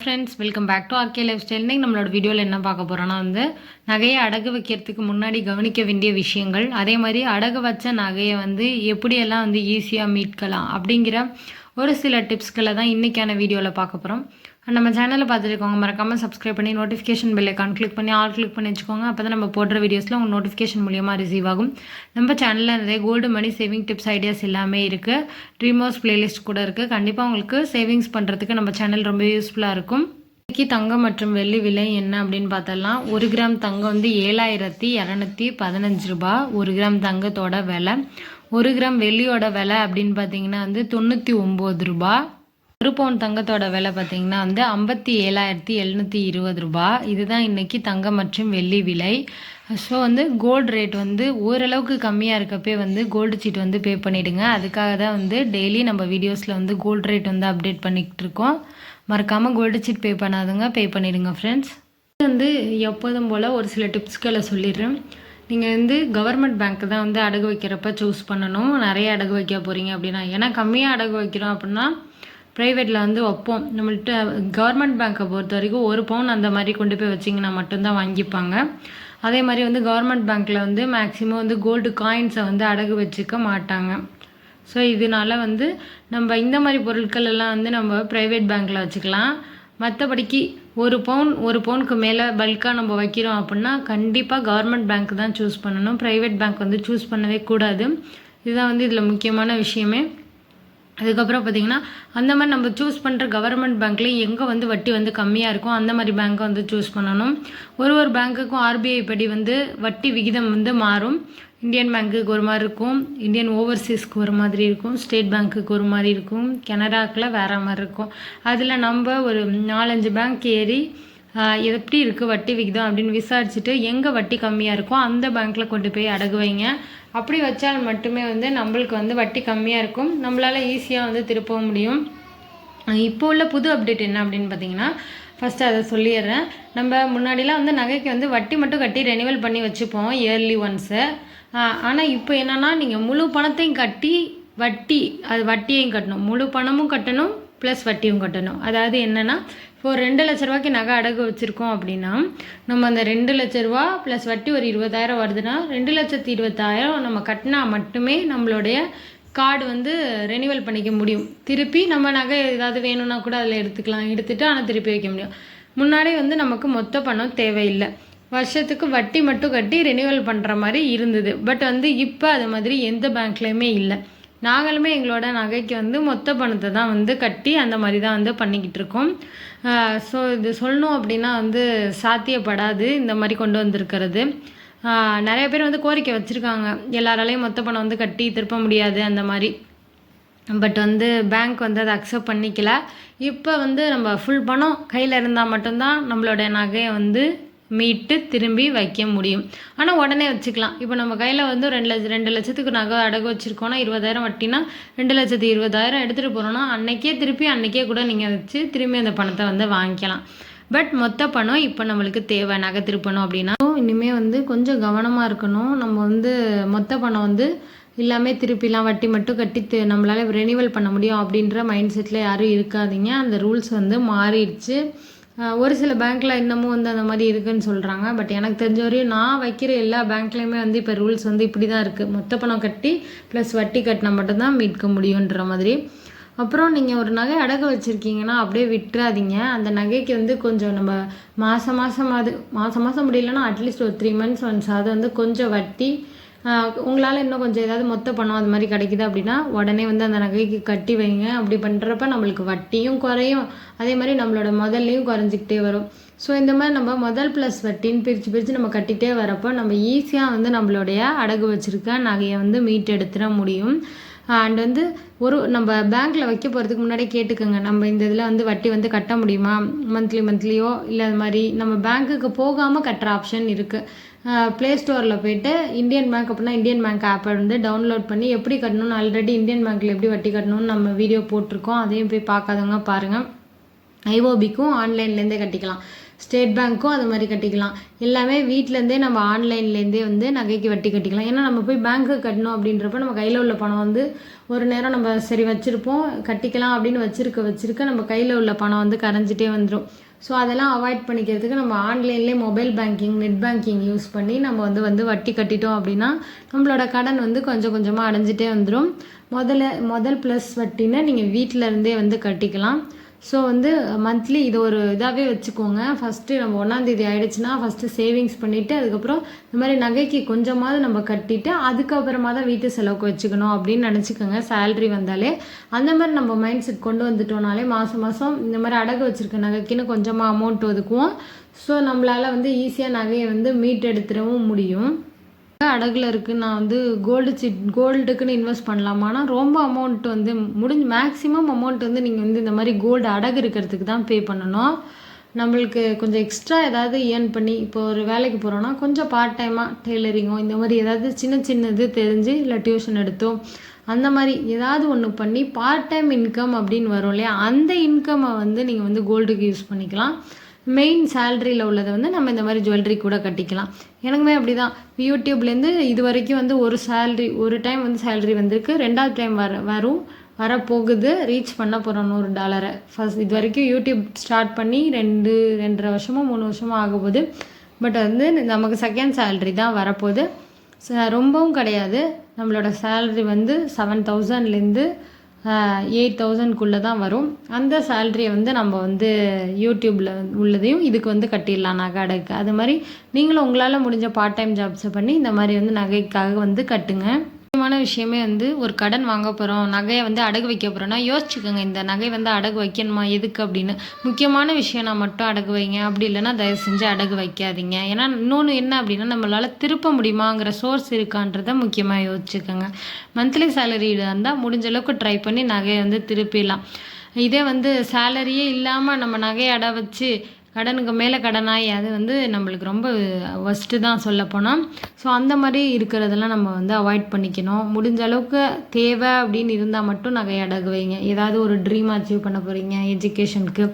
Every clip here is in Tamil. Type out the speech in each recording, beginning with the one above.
Friends welcome back to RK lifestyle இன்றைக்கி நம்மளோட வீடியோவில் என்ன பார்க்க போகிறோன்னா வந்து நகையை அடகு வைக்கிறதுக்கு முன்னாடி கவனிக்க வேண்டிய விஷயங்கள். அதே மாதிரி அடகு வச்ச நகையை வந்து எப்படியெல்லாம் வந்து ஈஸியாக மீட்கலாம் அப்படிங்கிற ஒரு சில டிப்ஸ்களை தான் இன்றைக்கான வீடியோவில் பார்க்க போகிறோம் நம்ம சேனலில் பார்த்துருக்கோங்க மறக்காமல் சப்ஸ்கிரைப் பண்ணி நோட்டிஃபிகேஷன் பெல் ஐக்கான் கிளிக் பண்ணி ஆல் கிளிக் பண்ணி வச்சுக்கோங்க. அப்போ தான் நம்ம போடுற வீடியோஸில் உங்கள் நோட்டிஃபிகேஷன் மூலியமாக ரிசீவ் ஆகும். நம்ம சேனலில் நிறைய gold money saving tips ideas எல்லாமே இருக்குது ட்ரீமோஸ் பிளேலிஸ்ட் கூட இருக்குது கண்டிப்பாக உங்களுக்கு சேவிங்ஸ் பண்ணுறதுக்கு நம்ம சேனல் ரொம்ப யூஸ்ஃபுல்லாக இருக்கும். இன்றைக்கி தங்கம் மற்றும் வெள்ளி விலை என்ன அப்படின்னு பார்த்தலாம் ஒரு கிராம் தங்கம் வந்து ஏழாயிரத்தி இரநூத்தி பதினஞ்சு ரூபா. ஒரு கிராம் தங்கத்தோட விலை. ஒரு கிராம் வெள்ளியோட விலை அப்படின்னு பார்த்தீங்கன்னா வந்து தொண்ணூற்றி ஒம்பது ரூபா. ஒரு பவுன் தங்கத்தோட விலை பார்த்தீங்கன்னா வந்து ஐம்பத்தி ஏழாயிரத்தி எழுநூற்றி இருபது ரூபா. இதுதான் இன்றைக்கி தங்கம் மற்றும் வெள்ளி விலை. ஸோ வந்து கோல்டு ரேட் வந்து ஓரளவுக்கு கம்மியாக இருக்கப்பே வந்து கோல்டு சீட் வந்து பே பண்ணிவிடுங்க அதுக்காக தான் வந்து டெய்லி நம்ம வீடியோஸில் வந்து கோல்டு ரேட் வந்து அப்டேட் பண்ணிக்கிட்டு இருக்கோம். மறக்காமல் கோல்டு சீட் பே பண்ணாதுங்க பே பண்ணிவிடுங்க ஃப்ரெண்ட்ஸ் வந்து எப்போதும் போல் ஒரு சில டிப்ஸ்களை சொல்லிடுறேன். நீங்கள் வந்து கவர்மெண்ட் பேங்க்கு தான் வந்து அடகு வைக்கிறப்ப சூஸ் பண்ணணும். நிறைய அடகு வைக்க போகிறீங்க அப்படின்னா. ஏன்னா கம்மியாக அடகு வைக்கிறோம் அப்படின்னா ப்ரைவேட்டில் வந்து வைப்போம். நம்மள்ட்ட கவர்மெண்ட் பேங்க்கை பொறுத்த வரைக்கும் ஒரு பவுன் அந்த மாதிரி கொண்டு போய் வச்சிங்கன்னா மட்டும்தான் வாங்கிப்பாங்க. அதே மாதிரி வந்து கவர்மெண்ட் பேங்க்கில் வந்து மேக்ஸிமம் வந்து கோல்டு காயின்ஸை வந்து அடகு வச்சுக்க மாட்டாங்க. ஸோ இதனால வந்து நம்ம இந்த மாதிரி பொருட்கள் எல்லாம் வந்து நம்ம ப்ரைவேட் பேங்க்கில் வச்சுக்கலாம். மற்றபடிக்கு ஒரு பவுன் ஒரு பவுனுக்கு மேலே பல்காக நம்ம வைக்கிறோம் அப்படின்னா கண்டிப்பாக கவர்மெண்ட் பேங்க் தான் சூஸ் பண்ணணும். ப்ரைவேட் பேங்க் வந்து சூஸ் பண்ணவே கூடாது. இதுதான் வந்து இதில் முக்கியமான விஷயமே. அதுக்கப்புறம் பார்த்திங்கன்னா அந்த மாதிரி நம்ம சூஸ் பண்ணுற கவர்மெண்ட் பேங்க்லேயும் எங்கே வந்து வட்டி வந்து கம்மியாக இருக்கும் அந்த மாதிரி பேங்க்கை வந்து சூஸ் பண்ணணும். ஒரு ஒரு பேங்க்குக்கும் ஆர்பிஐ படி வந்து வட்டி விகிதம் வந்து மாறும். இந்தியன் பேங்க்குக்கு ஒரு மாதிரி இருக்கும். இந்தியன் ஓவர்சீஸ்க்கு ஒரு மாதிரி இருக்கும். ஸ்டேட் பேங்க்குக்கு ஒரு மாதிரி இருக்கும். கனடாக்கில் வேறு மாதிரி இருக்கும். அதில் நம்ம ஒரு நாலஞ்சு பேங்க் ஏறி எப்படி இருக்குது வட்டி விகிதம் அப்படின்னு விசாரிச்சுட்டு எங்கே வட்டி கம்மியாக இருக்கோ அந்த பேங்க்கில் கொண்டு போய் அடகு வைங்க. அப்படி வச்சால் மட்டுமே வந்து நம்மளுக்கு வந்து வட்டி கம்மியாக இருக்கும். நம்மளால் ஈஸியாக வந்து திருப்பவும் முடியும். இப்போ உள்ள புது அப்டேட் என்ன அப்படின்னு பார்த்தீங்கன்னா ஃபஸ்ட்டு அதை சொல்லிடுறேன். நம்ம முன்னாடிலாம் வந்து நகைக்கு வந்து வட்டி மட்டும் கட்டி ரெனிவல் பண்ணி வச்சுப்போம் இயர்லி ஒன்ஸு ஆனால் இப்போ என்னென்னா நீங்கள் முழு பணத்தையும் கட்டி வட்டி அது வட்டியையும் கட்டணும். முழு பணமும் கட்டணும் ப்ளஸ் வட்டியும் கட்டணும். அதாவது என்னென்னா இப்போ ரெண்டு லட்ச ரூபாய்க்கு நகை அடகு வச்சுருக்கோம் அப்படின்னா நம்ம அந்த ரெண்டு லட்ச ரூபா ப்ளஸ் வட்டி ஒரு இருபதாயிரம் வருதுன்னா ரெண்டு லட்சத்தி இருபத்தாயிரம் நம்ம கட்டினா மட்டுமே நம்மளுடைய கார்டு வந்து ரெனிவல் பண்ணிக்க முடியும். திருப்பி நம்ம நகை ஏதாவது வேணும்னா கூட அதில் எடுத்துக்கலாம். எடுத்துகிட்டு ஆனால் திருப்பி வைக்க முடியும். முன்னாடி வந்து நமக்கு மொத்த பணம் தேவையில்லை. வருஷத்துக்கு வட்டி மட்டும் கட்டி ரெனிவல் பண்ணுற மாதிரி இருந்தது. பட் வந்து இப்போ அது மாதிரி எந்த பேங்க்லேயுமே இல்லை. நாங்களுமே எங்களோட நகைக்கு வந்து மொத்த பணத்தை தான் வந்து கட்டி அந்த மாதிரி தான் வந்து பண்ணிக்கிட்டு இருக்கோம். ஸோ இது சொல்லணும் அப்படின்னா வந்து சாத்தியப்படாது இந்த மாதிரி கொண்டு வந்திருக்கிறது. நிறைய பேர் வந்து கோரிக்கை வச்சுருக்காங்க. எல்லாராலையும் மொத்த பணம் வந்து கட்டி திருப்ப முடியாது அந்த மாதிரி. பட் வந்து பேங்க் வந்து அதை அக்செப்ட் பண்ணிக்கல. இப்போ வந்து நம்ம ஃபுல் பணம் கையில் இருந்தால் மட்டும்தான் நம்மளோட நகையை வந்து மீட்டு திரும்பி வைக்க முடியும். ஆனால் உடனே வச்சுக்கலாம். இப்போ நம்ம கையில் வந்து ரெண்டு லட்சம் ரெண்டு லட்சத்துக்கு நகை அடகு வச்சுருக்கோன்னா இருபதாயிரம் வட்டினா ரெண்டு லட்சத்து இருபதாயிரம் எடுத்துகிட்டு போகிறோன்னா அன்றைக்கே திருப்பி அன்றைக்கே கூட நீங்கள் வச்சு திரும்பி அந்த பணத்தை வந்து வாங்கிக்கலாம். பட் மொத்த பணம் இப்போ நம்மளுக்கு தேவை. நகை திருப்பணும் அப்படின்னா இனிமேல் வந்து கொஞ்சம் கவனமாக இருக்கணும். நம்ம வந்து மொத்த பணம் வந்து எல்லாமே திருப்பிலாம் வட்டி மட்டும் கட்டி நம்மளால் ரெனிவல் பண்ண முடியும் அப்படின்ற மைண்ட் செட்டில் யாரும் இருக்காதீங்க. அந்த ரூல்ஸ் வந்து மாறிடுச்சு. ஒரு சில பேங்க்கில் இன்னமும் வந்து அந்த மாதிரி இருக்குதுன்னு சொல்கிறாங்க பட் எனக்கு தெரிஞ்ச வரையும் நான் வைக்கிற எல்லா பேங்க்லேயுமே வந்து இப்போ ரூல்ஸ் வந்து இப்படி தான் இருக்குது மொத்த பணம் கட்டி ப்ளஸ் வட்டி கட்டினா மட்டும்தான் மீட்க முடியுன்ற மாதிரி. அப்புறம் நீங்கள் ஒரு நகை அடகு வச்சுருக்கீங்கன்னா அப்படியே விட்டுறாதீங்க. அந்த நகைக்கு வந்து கொஞ்சம் நம்ம மாதம் மாதம் அது மாதம் மாதம் முடியலன்னா அட்லீஸ்ட் ஒரு த்ரீ மந்த்ஸ் ஒன்ஸ் அது வந்து கொஞ்சம் வட்டி உங்களால் இன்னும் கொஞ்சம் ஏதாவது மொத்த பணம் அது மாதிரி கிடைக்குது அப்படின்னா உடனே வந்து அந்த நகைக்கு கட்டி வைங்க. அப்படி பண்ணுறப்ப நம்மளுக்கு வட்டியும் குறையும். அதே மாதிரி நம்மளோட முதல்லையும் குறைஞ்சிக்கிட்டே வரும். ஸோ இந்த மாதிரி நம்ம முதல் ப்ளஸ் வட்டின்னு பிரித்து பிரித்து நம்ம கட்டிகிட்டே வரப்போ நம்ம ஈஸியாக வந்து நம்மளுடைய அடகு வச்சுருக்க நகையை வந்து மீட் எடுத்துட முடியும். அண்ட் வந்து ஒரு நம்ம பேங்க்கில் வைக்க போகிறதுக்கு முன்னாடி கேட்டுக்கோங்க. நம்ம இந்த இதில் வந்து வட்டி வந்து கட்ட முடியுமா? மந்த்லி மந்த்லியோ இல்லை அது மாதிரி நம்ம பேங்க்குக்கு போகாமல் கட்டுற ஆப்ஷன் இருக்குது ப்ளே ஸ்டோரில் போயிட்டு இந்தியன் பேங்க் அப்படின்னா இந்தியன் பேங்க் ஆப்பை வந்து டவுன்லோட் பண்ணி எப்படி கட்டணும்னு ஆல்ரெடி இந்தியன் பேங்க்கில் எப்படி வட்டி கட்டணும்னு நம்ம வீடியோ போட்டிருக்கோம் அதையும் போய் பார்க்காதவங்க பாருங்கள் ஐஓபிக்கும் ஆன்லைன்லேருந்தே கட்டிக்கலாம். ஸ்டேட் பேங்க்கும் அது மாதிரி கட்டிக்கலாம். எல்லாமே வீட்டிலேருந்தே நம்ம ஆன்லைன்லேருந்தே வந்து நகைக்கு வட்டி கட்டிக்கலாம். ஏன்னா நம்ம போய் பேங்க்கு கட்டணும் அப்படின்றப்ப நம்ம கையில் உள்ள பணம் வந்து ஒரு நேரம் நம்ம சரி வச்சுருப்போம் கட்டிக்கலாம் அப்படின்னு வச்சுருக்க வச்சுருக்க நம்ம கையில் உள்ள பணம் வந்து கரைஞ்சிட்டே வந்துடும் ஸோ அதெல்லாம் அவாய்ட் பண்ணிக்கிறதுக்கு நம்ம ஆன்லைன்லேயே mobile banking net banking use பண்ணி நம்ம வந்து வந்து வட்டி கட்டிட்டோம் அப்படின்னா நம்மளோட கடன் வந்து கொஞ்சம் கொஞ்சமாக அடைஞ்சிட்டே வந்துடும் முதல்ல முதல் ப்ளஸ் வட்டின்னு நீங்கள் வீட்டிலருந்தே வந்து கட்டிக்கலாம். ஸோ வந்து மந்த்லி இது ஒரு இதாகவே வச்சுக்கோங்க. ஃபஸ்ட்டு நம்ம ஒன்றாந்தேதி ஆகிடுச்சுன்னா ஃபஸ்ட்டு சேவிங்ஸ் பண்ணிவிட்டு அதுக்கப்புறம் இந்த மாதிரி நகைக்கு கொஞ்சமாவது நம்ம கட்டிட்டு அதுக்கப்புறமா தான் வீட்டு செலவுக்கு வச்சுக்கணும் அப்படின்னு நினச்சிக்கோங்க. சேல்ரி வந்தாலே அந்த மாதிரி நம்ம மைண்ட் செட் கொண்டு வந்துட்டோம்னாலே மாதம் மாதம் இந்த மாதிரி அடகு வச்சுருக்க நகைக்குன்னு கொஞ்சமாக அமௌண்ட் ஒதுக்குவோம். ஸோ நம்மளால் வந்து ஈஸியாக நகையை வந்து மீட் எடுத்துடவும் முடியும். அடகுல இருக்குது நான் வந்து கோல்டு சிட் கோல்டுக்குன்னு இன்வெஸ்ட் பண்ணலாமான்னா ரொம்ப அமௌண்ட் வந்து முடிஞ்சு மேக்ஸிமம் அமௌண்ட் வந்து நீங்கள் வந்து இந்த மாதிரி கோல்டு அடகு இருக்கிறதுக்கு தான் பே பண்ணணும். நம்மளுக்கு கொஞ்சம் எக்ஸ்ட்ரா ஏதாவது ஏர்ன் பண்ணி இப்போ ஒரு வேலைக்கு போகிறோன்னா கொஞ்சம் பார்ட் டைமாக டெய்லரிங்கோ இந்த மாதிரி ஏதாவது சின்ன சின்னது தெரிஞ்சு இல்லை டியூஷன் எடுத்தோம் அந்த மாதிரி ஏதாவது ஒன்று பண்ணி பார்ட் டைம் இன்கம் அப்படின்னு வரும் இல்லையா? அந்த இன்கம்மை வந்து நீங்கள் வந்து கோல்டுக்கு யூஸ் பண்ணிக்கலாம். மெயின் சேல்ரியில் உள்ளதை வந்து நம்ம இந்த மாதிரி ஜுவல்லரி கூட கட்டிக்கலாம். எனக்குமே அப்படி தான் யூடியூப்லேருந்து இது வரைக்கும் வந்து ஒரு சேல்ரி ஒரு டைம் வந்து சேல்ரி வந்திருக்கு. ரெண்டாவது டைம் வர வரும் வரப்போகுது. ரீச் பண்ண போகிறோம் நூறு டாலரை ஃபஸ்ட் இது வரைக்கும் யூடியூப் ஸ்டார்ட் பண்ணி ரெண்டு ரெண்டரை வருஷமோ மூணு வருஷமோ ஆக போகுது பட் வந்து நமக்கு செகண்ட் சேல்ரி தான் வரப்போகுது. ரொம்பவும் கிடையாது. நம்மளோட சேல்ரி வந்து செவன் தௌசண்ட்லேருந்து எயிட் தௌசண்ட்குள்ளே தான் வரும். அந்த சேல்ரியை வந்து நம்ம வந்து யூடியூப்பில் உள்ளதையும் இதுக்கு வந்து கட்டிடலாம் நகை அடகு அது மாதிரி நீங்களும் உங்களால் முடிஞ்ச பார்ட் டைம் ஜாப்ஸை பண்ணி இந்த மாதிரி வந்து நகைக்காக வந்து கட்டுங்க. முக்கியமான விஷயமே வந்து ஒரு கடன் வாங்க போகிறோம் நகையை வந்து அடகு வைக்க போகிறோன்னா யோசிச்சுக்கோங்க இந்த நகை வந்து அடகு வைக்கணுமா எதுக்கு அப்படின்னு. முக்கியமான விஷயம் நான் மட்டும் அடகு வைங்க அப்படி இல்லைன்னா தயவு செஞ்சு அடகு வைக்காதீங்க. ஏன்னா இன்னொன்று என்ன அப்படின்னா நம்மளால் திருப்ப முடியுமாங்கிற சோர்ஸ் இருக்கான்றதை முக்கியமாக யோசிச்சுக்கோங்க. மந்த்லி சேலரி இருந்தால் முடிஞ்ச அளவுக்கு ட்ரை பண்ணி நகையை வந்து திருப்பிடலாம். இதே வந்து சேலரியே இல்லாமல் நம்ம நகையை அட வச்சு கடனுக்கு மேலே கடனாகி அது வந்து நம்மளுக்கு ரொம்ப ஒஸ்ட்டு தான் சொல்லப்போனால் ஸோ அந்த மாதிரி இருக்கிறதெல்லாம் நம்ம வந்து அவாய்ட் பண்ணிக்கணும். முடிஞ்ச அளவுக்கு தேவை அப்படின்னு இருந்தால் மட்டும் நகை அடகு வைங்க. ஏதாவது ஒரு ட்ரீம் அச்சீவ் பண்ண போகிறீங்க எஜுகேஷனுக்கு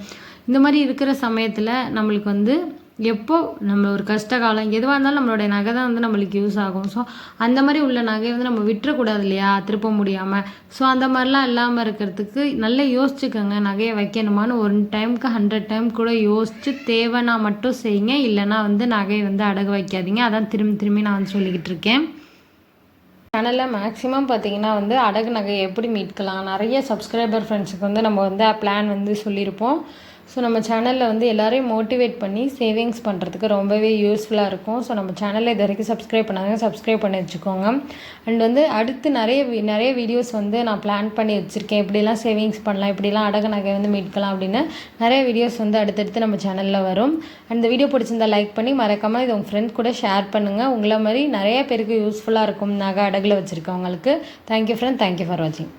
இந்த மாதிரி இருக்கிற சமயத்தில் நம்மளுக்கு வந்து எப்போ நம்ம ஒரு கஷ்ட காலம் எதுவாக இருந்தாலும் நம்மளுடைய நகை தான் வந்து நம்மளுக்கு யூஸ் ஆகும். ஸோ அந்த மாதிரி உள்ள நகையை வந்து நம்ம விட்டுறக்கூடாது இல்லையா? திருப்ப முடியாமல் ஸோ அந்த மாதிரிலாம் இல்லாமல் இருக்கிறதுக்கு நல்லா யோசிச்சுக்கோங்க. நகையை வைக்கணுமான்னு ஒன் டைமுக்கு ஹண்ட்ரட் டைம் கூட யோசித்து தேவைன்னா மட்டும் செய்யுங்க. இல்லைனா வந்து நகையை வந்து அடகு வைக்காதீங்க. அதான் திரும்பி திரும்பி நான் வந்து சொல்லிக்கிட்டு இருக்கேன். சேனலில் மேக்ஸிமம் பார்த்தீங்கன்னா வந்து அடகு நகையை எப்படி மீட்கலாம்? நிறைய சப்ஸ்கிரைபர் ஃப்ரெண்ட்ஸுக்கு வந்து நம்ம வந்து பிளான் வந்து சொல்லியிருப்போம். ஸோ நம்ம சேனலில் வந்து எல்லோரையும் மோட்டிவேட் பண்ணி சேவிங்ஸ் பண்ணுறதுக்கு ரொம்பவே யூஸ்ஃபுல்லாக இருக்கும். ஸோ நம்ம சேனலில் இது வரைக்கும் சப்ஸ்கிரைப் பண்ணாங்க சப்ஸ்கிரைப் பண்ணி வச்சுக்கோங்க. அண்ட் வந்து அடுத்து நிறைய நிறைய வீடியோஸ் வந்து நான் பிளான் பண்ணி வச்சுருக்கேன். இப்படிலாம் சேவிங்ஸ் பண்ணலாம் இப்படிலாம் அடகு நகை வந்து மீட்கலாம் அப்படின்னு நிறைய வீடியோஸ் வந்து அடுத்தடுத்து நம்ம சேனலில் வரும். அண்ட் இந்த வீடியோ பிடிச்சிருந்தா லைக் பண்ணி மறக்காமல் இது உங்கள் ஃப்ரெண்ட் கூட ஷேர் பண்ணுங்கள் உங்களை மாதிரி நிறைய பேருக்கு யூஸ்ஃபுல்லாக இருக்கும் நகை அடகில் வச்சுருக்கவங்களுக்கு. Thank you friend thank you for வாட்சிங்